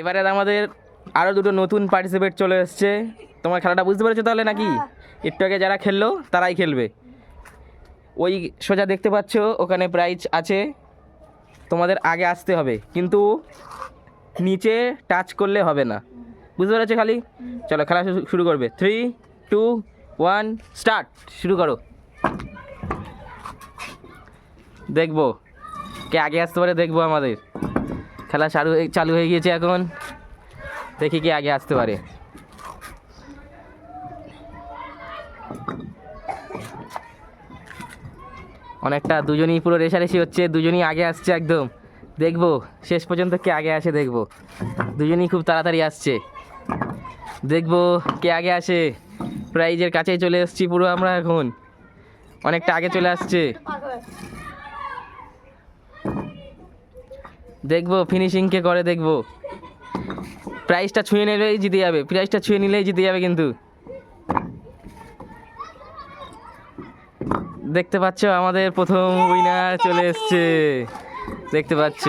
এবারে আমাদের আরও দুটো নতুন পার্টিসিপেট চলে এসছে। তোমার খেলাটা বুঝতে পেরেছ তাহলে নাকি? একটু আগে যারা খেললো তারাই খেলবে। ওই সোজা দেখতে পাচ্ছ ওখানে প্রাইজ আছে। তোমাদের আগে আসতে হবে কিন্তু নিচে টাচ করলে হবে না। বুঝতে পেরেছ খালি? চলো খেলা শুরু করবে। থ্রি টু ওয়ান স্টার্ট শুরু করো। দেখব। কে আগে আসতে পারে দেখব আমাদের। খেলা চালু চালু হয়ে গিয়েছে এখন। দেখি কে আগে আসতে পারে। অনেকটা দুজনই পুরো রেশারেশি হচ্ছে, দুজনই আগে আসছে একদম। দেখব, শেষ পর্যন্ত কে আগে আসে দেখব। দুজনই খুব তাড়াতাড়ি আসছে। দেখব কে আগে আসে। প্রাইজের কাছেই চলে এসেছি পুরো আমরা এখন। অনেকটা আগে চলে আসছে। দেখব ফিনিশিং কে করে দেখব। প্রাইসটা ছুঁয়ে নিলেই জিতে যাবে প্রাইসটা ছুঁয়ে নিলেই জিতে যাবে কিন্তু। দেখতে পাচ্ছ, আমাদের প্রথম উইনার চলে এসছে। দেখতে পাচ্ছ।